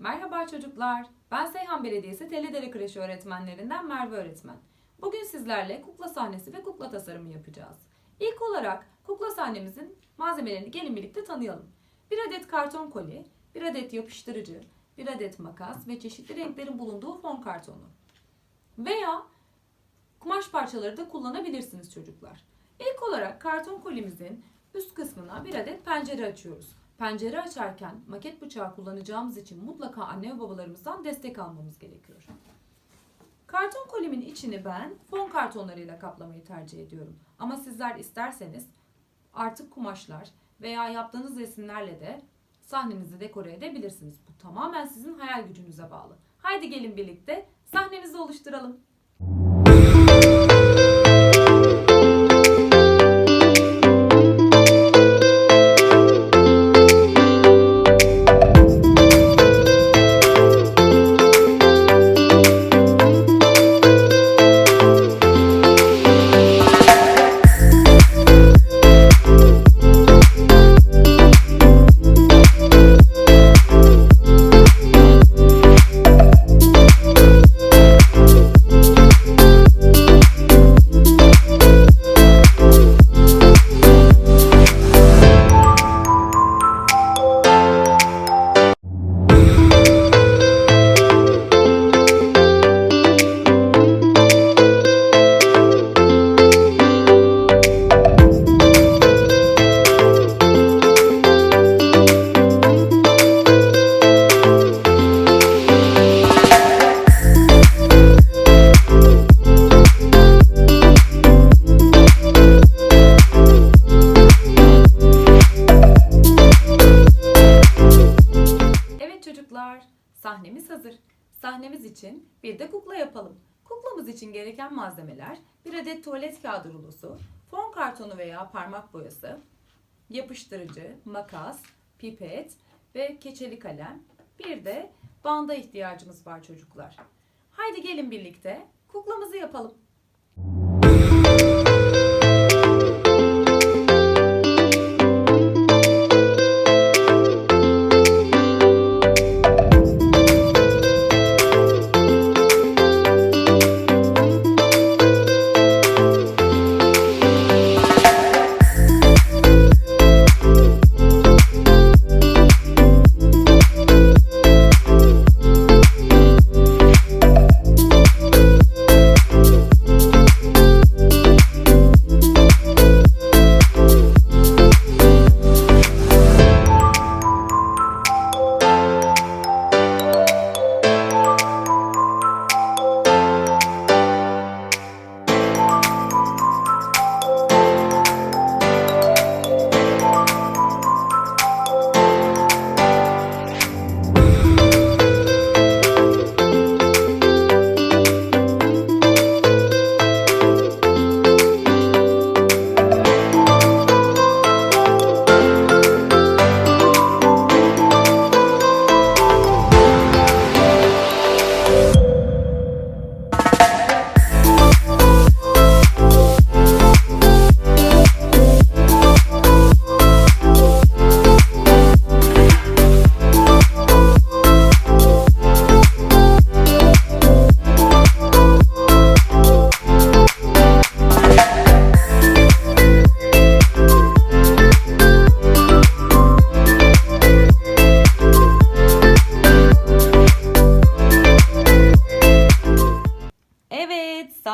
Merhaba çocuklar. Ben Seyhan Belediyesi Teledere Kreşi öğretmenlerinden Merve öğretmen. Bugün sizlerle kukla sahnesi ve kukla tasarımı yapacağız. İlk olarak kukla sahnemizin malzemelerini gelin birlikte tanıyalım. Bir adet karton koli, bir adet yapıştırıcı, bir adet makas ve çeşitli renklerin bulunduğu fon kartonu. Veya kumaş parçaları da kullanabilirsiniz çocuklar. İlk olarak karton kolimizin üst kısmına bir adet pencere açıyoruz. Pencere açarken maket bıçağı kullanacağımız için mutlaka anne ve babalarımızdan destek almamız gerekiyor. Karton kolimin içini ben fon kartonlarıyla kaplamayı tercih ediyorum. Ama sizler isterseniz artık kumaşlar veya yaptığınız resimlerle de sahnenizi dekore edebilirsiniz. Bu tamamen sizin hayal gücünüze bağlı. Haydi gelin birlikte sahnemizi oluşturalım. Çocuklar, sahnemiz hazır. Sahnemiz için bir de kukla yapalım. Kuklamız için gereken malzemeler bir adet tuvalet kağıdı rulosu, fon kartonu veya parmak boyası, yapıştırıcı, makas, pipet ve keçeli kalem. Bir de banda ihtiyacımız var çocuklar. Haydi gelin birlikte kuklamızı yapalım.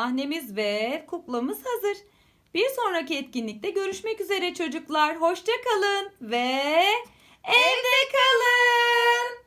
sahnemiz ve kuklamız hazır. Bir sonraki etkinlikte görüşmek üzere çocuklar. Hoşça kalın ve evde kalın.